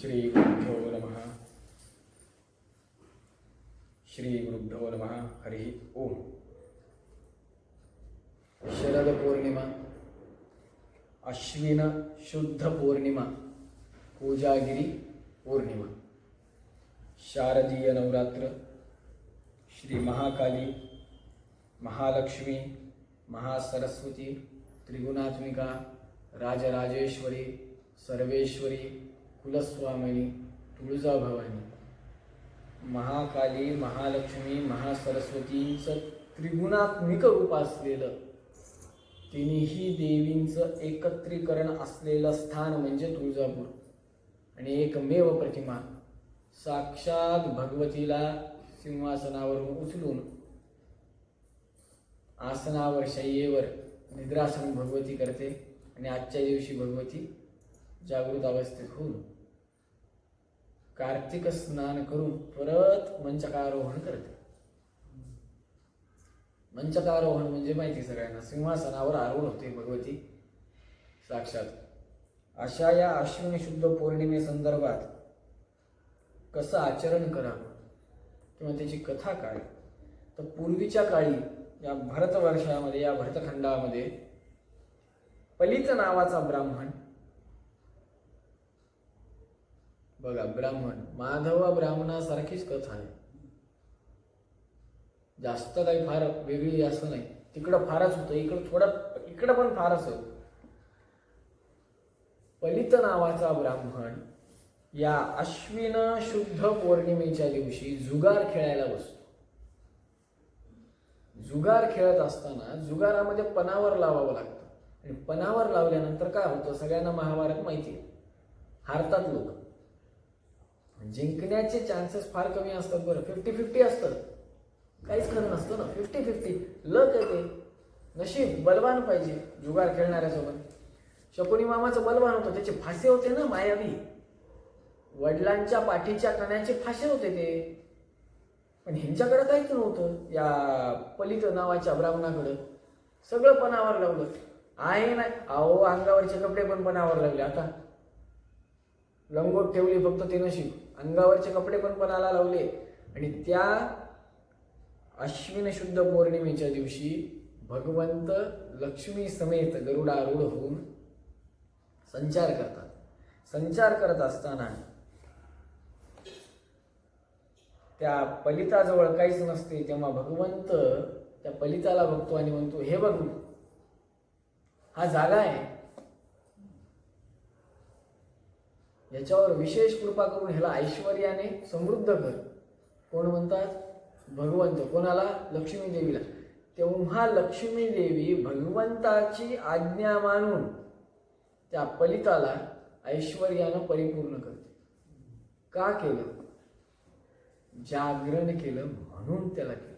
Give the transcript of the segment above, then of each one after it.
श्रीगुरुभ्यो नमः। श्रीगुरुभ्यो नमः। हरिः ओम। शरद पौर्णिमा अश्विन शुद्ध पौर्णिमा पूजागिरी पौर्णिमा। शारदीय नवरात्र। श्री महाकाली। महालक्ष्मी। महासरस्वती। त्रिगुणात्मिका। राजराजेश्वरी। सर्वेश्वरी। कुलस्वामिनी तुळजाभवानी. महाकाली महालक्ष्मी महासरस्वतीचं त्रिगुणात्मिक रूप असलेलं तिन्ही देवींचं एकत्रीकरण असलेलं स्थान म्हणजे तुळजापूर. आणि एकमेव प्रतिमा साक्षात भगवतीला सिंहासनावरून उचलून आसनावर शय्येवर निद्रासन भगवती करते आणि आजच्या दिवशी भगवती जागृत अवस्थेत होऊन कार्तिक स्नान करून परत मंचकारोहण करते. मंचकारोहण म्हणजे माहिती सगळ्यांना सिंहासनावर आरोहण होते भगवती. साक्षात अशा या अश्विनी शुद्ध पौर्णिमेसंदर्भात कसं आचरण करावं? किंवा त्याची कथा काय? तर पूर्वीच्या काळी या भरतवर्षामध्ये या भरतखंडामध्ये पलित नावाचा ब्राह्मण बघा ब्राह्मण माधव ब्राह्मणासारखीच कथा आहे. जास्त काही फार वेगळी असं नाही. तिकडं फारच होतं इकडं थोडं इकडं पण फारच होत. पलित नावाचा ब्राह्मण या अश्विन शुद्ध पौर्णिमेच्या दिवशी जुगार खेळायला बसतो. जुगार खेळत असताना जुगारामध्ये पणावर लावावं लागतं. आणि पणावर लावल्यानंतर काय होतं? सगळ्यांना महाभारत माहिती आहे. हारतात लोक. जिंकण्याचे चान्सेस फार कमी असतात बरं. फिफ्टी फिफ्टी असतं. काहीच खरं नसतं ना. फिफ्टी फिफ्टी लक येते नशीब बलवान पाहिजे जुगार खेळणाऱ्यासोबत. शकुनी मामाचं बलवान होतं. त्याचे फासे होते ना मायावी. वडिलांच्या पाठीच्या कण्याचे फासे होते ते. पण ह्यांच्याकडं काहीच नव्हतं. या पलित नावाच्या ब्राह्मणाकडं. सगळं पणावर लावलं आहे नाही अहो अंगावरचे कपडे पण पणावर लावले आता लंगोट ठेवली फक्त ते नशीब. अंगावरचे कपडे पण पणाला लावले? आणि त्या अश्विन शुद्ध पौर्णिमेच्या दिवशी भगवंत लक्ष्मी समेत गरुडारूढ होऊन संचार करतात. संचार करत असताना त्या पलिताजवळ काहीच नसते तेव्हा भगवंत त्या पलिताला बघतो आणि म्हणतो हे बघ हा जागा आहे. याच्यावर विशेष कृपा करून ह्याला ऐश्वर्याने समृद्ध कर. कोण म्हणतात? भगवंत. कोणाला? लक्ष्मी देवीला. तेव्हा लक्ष्मी देवी भगवंताची आज्ञा मानून त्या पलिताला ऐश्वर्यानं परिपूर्ण करते. का केलं? जागरण केलं म्हणून त्याला केलं.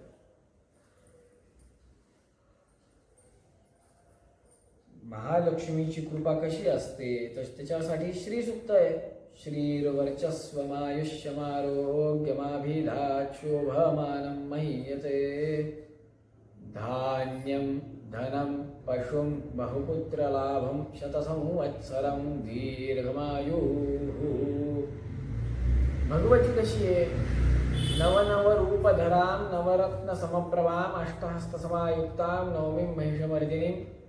महालक्ष्मीची कृपा कशी असते? तर त्याच्यासाठी श्री सुक्त आहे श्रीर्वर्चस्वमायुष्यमारोग्यमाभिधाक्षोभमानं महीयते. धान्यं धनं पशुं बहुपुत्रलाभं शतसंवत्सरं दीर्घमायुः। भगवती कशी आहे? नवनवरूपधरां नवरत्नसमप्रभाम् अष्टहस्तसमायुक्तां नवमीं महिषमर्दिनीं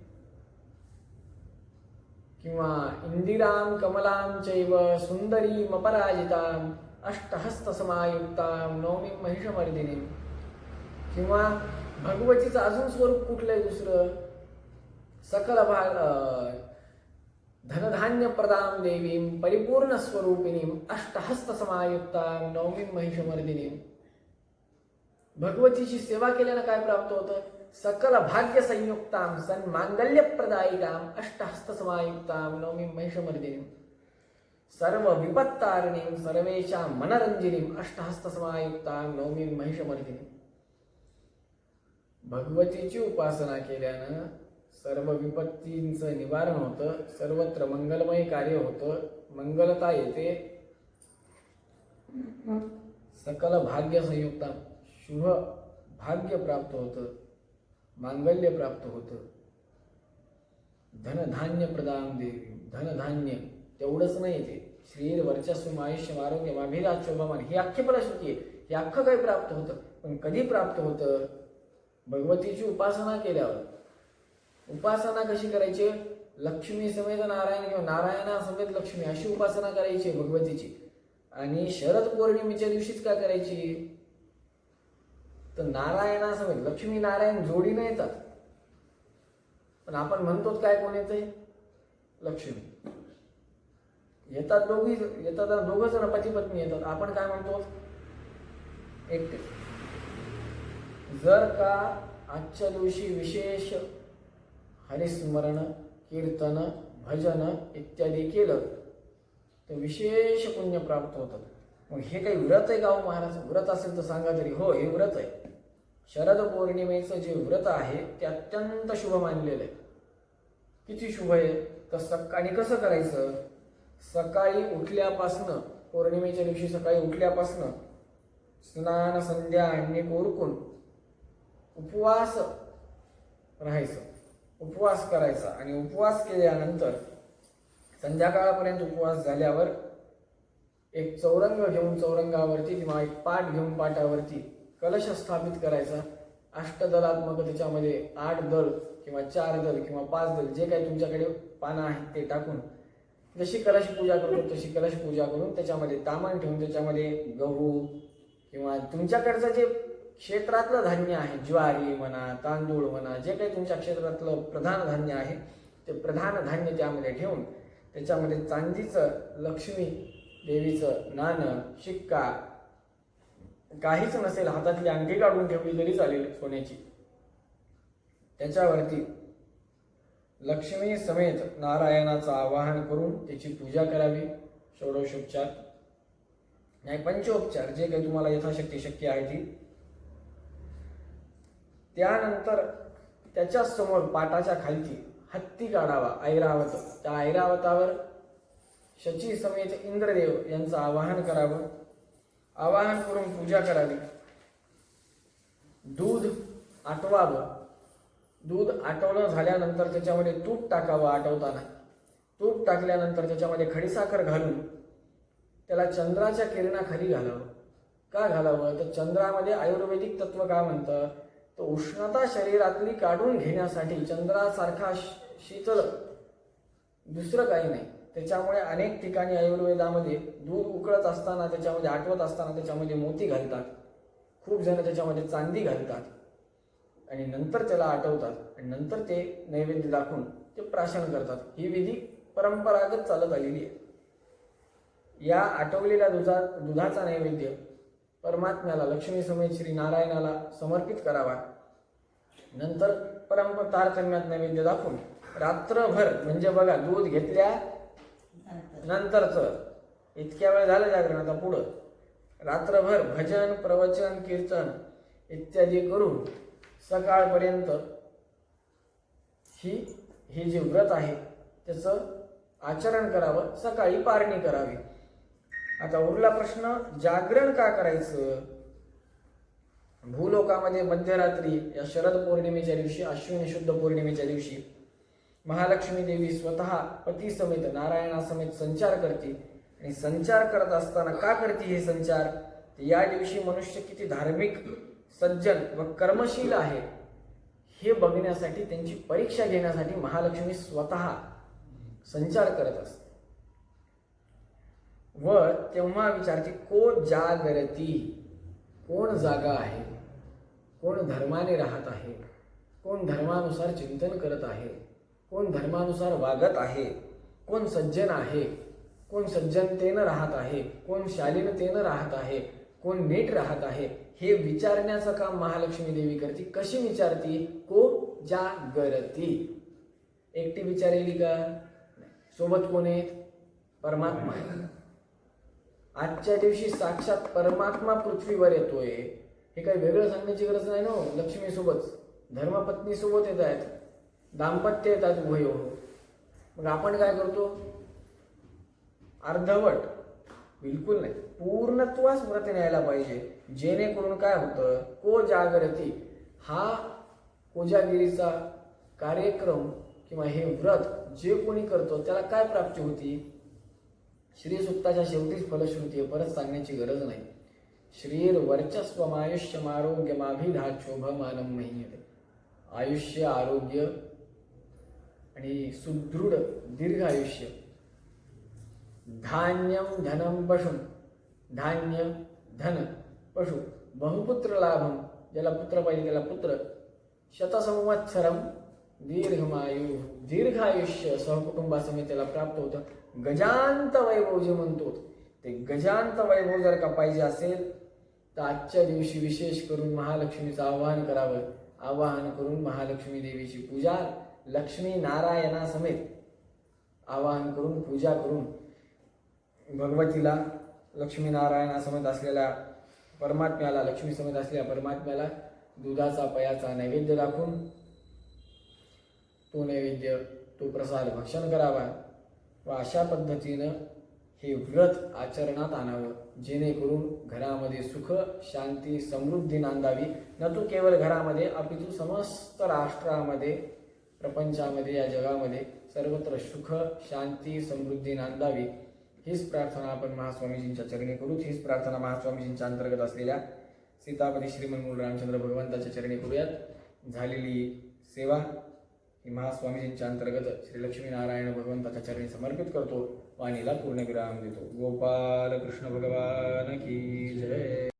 किंवा इंदिरां कमलां चैव सुंदरी अपराजितां अष्टहस्त नवमी महिषमर्दिनी। किंवा भगवतीचं अजून स्वरूप कुठलं आहे दुसरं? सकल भाग धनधान्य प्रदान देवीं परिपूर्ण स्वरूपिणीं अष्टहस्त समायुक्तां नवमी महिषमर्दिनीं। भगवतीची सेवा केल्यानं काय प्राप्त होतं? सकल भाग्य संयुक्तां सन्मांगल्य अष्टहस्त नवमीं महिषमर्दिनीं सर्वविपत्तारिणीं सर्वेषां मनरंजनीं अष्टहस्त समायुक्तां नवमीं महिषमर्दिनीं भगवतीची उपासना केल्यानं सर्व विपत्तींचं निवारण होतं सर्वत्र मंगलमय कार्य होतं मंगलता येते। सकल भाग्य संयुक्ता शुभ भाग्य प्राप्त होतं। मांगल्य प्राप्त होतं. धनधान्य प्रदान देवी धनधान्य तेवढंच नाही ते. श्रीर वर्चस्व आयुष्य आरोग्य अभिराज शोभामान ही अख्खी फलश्रुती आहे. हे अख्खं काही प्राप्त होतं. पण कधी प्राप्त होतं? भगवतीची उपासना केल्यावर. उपासना कशी करायची? लक्ष्मी समेत नारायण किंवा नारायणा समेत लक्ष्मी अशी उपासना करायची आहे भगवतीची. आणि शरद पौर्णिमेच्या दिवशीच काय करायची? तर नारायण असं म्हणजे लक्ष्मी नारायण जोडीने येतात. पण आपण म्हणतोच काय कोण येते लक्ष्मी. येतात दोघी येतात दोघ जण पती पत्नी येतात. आपण काय म्हणतो एकटे. जर का आजच्या दिवशी विशेष हरिस्मरण कीर्तन भजन इत्यादी केलं तर विशेष पुण्य प्राप्त होतात मग हे काही व्रत आहे गाव हो महाराज? व्रत असेल तर सांगा तरी. हो हे व्रत आहे. शरद पौर्णिमेचं जे व्रत आहे ते अत्यंत शुभ मानलेलं आहे. किती शुभ आहे? तर सकाळी कसं करायचं? सकाळी उठल्यापासनं पौर्णिमेच्या दिवशी सकाळी उठल्यापासनं स्नान संध्या आणि कोरकून उपवास राहायचं. उपवास करायचा आणि उपवास केल्यानंतर संध्याकाळपर्यंत उपवास झाल्यावर एक चौरंग घेऊन चौरंगावरती किंवा एक पाट घेऊन पाटावरती कलश स्थापित करायचा. अष्टदलात्मक त्याच्यामध्ये आठ दल किंवा चार दल किंवा पाच दल जे काही तुमच्याकडे पानं आहेत ते टाकून जशी कलश पूजा करतो तशी कलश पूजा करून त्याच्यामध्ये तामण ठेवून त्याच्यामध्ये गहू किंवा तुमच्याकडचं जे क्षेत्रातलं धान्य आहे ज्वारी म्हणा तांदूळ म्हणा जे काही तुमच्या क्षेत्रातलं प्रधान धान्य आहे ते प्रधान धान्य त्यामध्ये ठेवून त्याच्यामध्ये चांदीचं लक्ष्मी देवीचं नाणं शिक्का काहीच नसेल हातातली अंगठी काढून ठेवली तरी चालेल सोन्याची. त्याच्यावरती लक्ष्मी समेत नारायणाचं आवाहन करून त्याची पूजा करावी षोडशोपचार. नाही पंचोपचार जे काही तुम्हाला यथाशक्ती शक्य आहे ती. त्यानंतर त्याच्यासमोर पाटाच्या खालती हत्ती काढावा ऐरावत. त्या ऐरावतावर शची समेत इंद्रदेव यांचं आवाहन करावं. आवाहन करून पूजा करावी. दूध आटवावं. दूध आटवणं झाल्यानंतर त्याच्यामध्ये तूप टाकावं आटवताना. तूप टाकल्यानंतर त्याच्यामध्ये खडीसाखर घालून त्याला चंद्राच्या किरणाखाली घालावं. का घालावं? तर चंद्रामध्ये आयुर्वेदिक तत्व का म्हणतं? तर उष्णता शरीरातली काढून घेण्यासाठी चंद्रासारखा शीतल दुसरं काही नाही. त्याच्यामुळे अनेक ठिकाणी आयुर्वेदामध्ये दूध उकळत असताना त्याच्यामध्ये आटवत असताना त्याच्यामध्ये मोती घालतात. खूप जण त्याच्यामध्ये चांदी घालतात. आणि नंतर त्याला आटवतात. आणि नंतर ते नैवेद्य दाखवून ते प्राशन करतात. ही विधी परंपरागत चालत आलेली आहे. या आटवलेल्या दुधा दुधाचा नैवेद्य परमात्म्याला लक्ष्मी समेत श्री नारायणाला समर्पित करावा. नंतर परंप तारतम्यात नैवेद्य दाखवून रात्रभर म्हणजे बघा दूध घेतल्या नंतरचं. इतक्या वेळ झालं जागरण आता पुढं. रात्रभर भजन प्रवचन कीर्तन इत्यादी करून सकाळपर्यंत ही हे जे व्रत आहे त्याचं आचरण करावं सकाळी पारणी करावी. आता उरला प्रश्न जागरण का करायचं? भूलोकामध्ये मध्यरात्री या शरद पौर्णिमेच्या दिवशी अश्विनी शुद्ध पौर्णिमेच्या दिवशी महालक्ष्मी देवी स्वतः पती समेत नारायणा समेत संचार करते. आणि संचार करत असताना का करते हे संचार? या दिवशी मनुष्य किती धार्मिक सज्जन व कर्मशील आहे हे बघण्यासाठी त्यांची परीक्षा घेण्यासाठी महालक्ष्मी स्वतः संचार करत असते. व तेव्हा विचारते को जागरती? कोण जागा आहे? कोण धर्माने राहत आहे? कोण धर्मानुसार चिंतन करत आहे? कोण धर्मानुसार वागत आहे कोण सज्जन आहे कोण सज्जनतेनं राहत आहे कोण शालीनतेनं राहत आहे कोण नीट राहत आहे हे विचारण्याचं काम महालक्ष्मी देवी करते. कशी विचारती? को जागरती. एकटी विचारेली का? सोबत कोण आहेत? परमात्मा आहे आजच्या दिवशी साक्षात परमात्मा पृथ्वीवर येतोय. हे काही वेगळं सांगण्याची गरज नाही ना हो? लक्ष्मीसोबत. धर्मपत्नीसोबत येत आहेत. दाम्पत्य येतात उभय मग आपण काय करतो? अर्धवट बिलकुल नाही पूर्णत्वास व्रत न्यायला पाहिजे. जेणेकरून काय होतं? को जागरती हा कोजागिरीचा कार्यक्रम किंवा हे व्रत जे कोणी करतो त्याला काय प्राप्ती होती? श्री सुक्ताच्या शेवटीच फलश्रुती आहे परत सांगण्याची गरज नाही. श्रीर वर्चस्वमायुष्यम आरोग्यमाभिधाक्षोभ मानम आयुष्य आरोग्य आणि सुदृढ दीर्घ आयुष्य धान्यम धनम पशु धान्य धन पशु बहुपुत्र लाभम ज्याला पुत्र पाहिजे त्याला पुत्र. शतसंवत्सरम दीर्घमायु दीर्घ आयुष्य सहकुटुंबासमेत त्याला प्राप्त होतं. गजांत वैभव जे म्हणतो ते गजांत वैभव जर का पाहिजे असेल तर आजच्या दिवशी विशेष करून महालक्ष्मीचं आवाहन करावं. आवाहन करून महालक्ष्मी देवीची पूजा लक्ष्मी नारायणासमेत आवाहन करून पूजा करून भगवतीला लक्ष्मीनारायणासमेत असलेल्या परमात्म्याला लक्ष्मी समेत असलेल्या परमात्म्याला दुधाचा पयाचा नैवेद्य दाखवून तो नैवेद्य तो प्रसाद भक्षण करावा व अशा पद्धतीनं हे व्रत आचरणात आणावं. जेणेकरून घरामध्ये सुख शांती समृद्धी नांदावी. न तो केवळ घरामध्ये अपितू समस्त राष्ट्रामध्ये प्रपंचामध्ये या जगामध्ये सर्वत्र सुख शांती समृद्धी नांदावी. हीच प्रार्थना आपण महास्वामीजींच्या चरणी करू हीच प्रार्थना महास्वामीजींच्या अंतर्गत असलेल्या सीतापती श्रीमन रामचंद्र भगवंताच्या चरणी करूयात. झालेली सेवा ही महास्वामीजींच्या अंतर्गत श्री लक्ष्मीनारायण भगवंताच्या चरणी समर्पित करतो. वाणीला पूर्णविराम देतो. गोपाल कृष्ण भगवान की जय.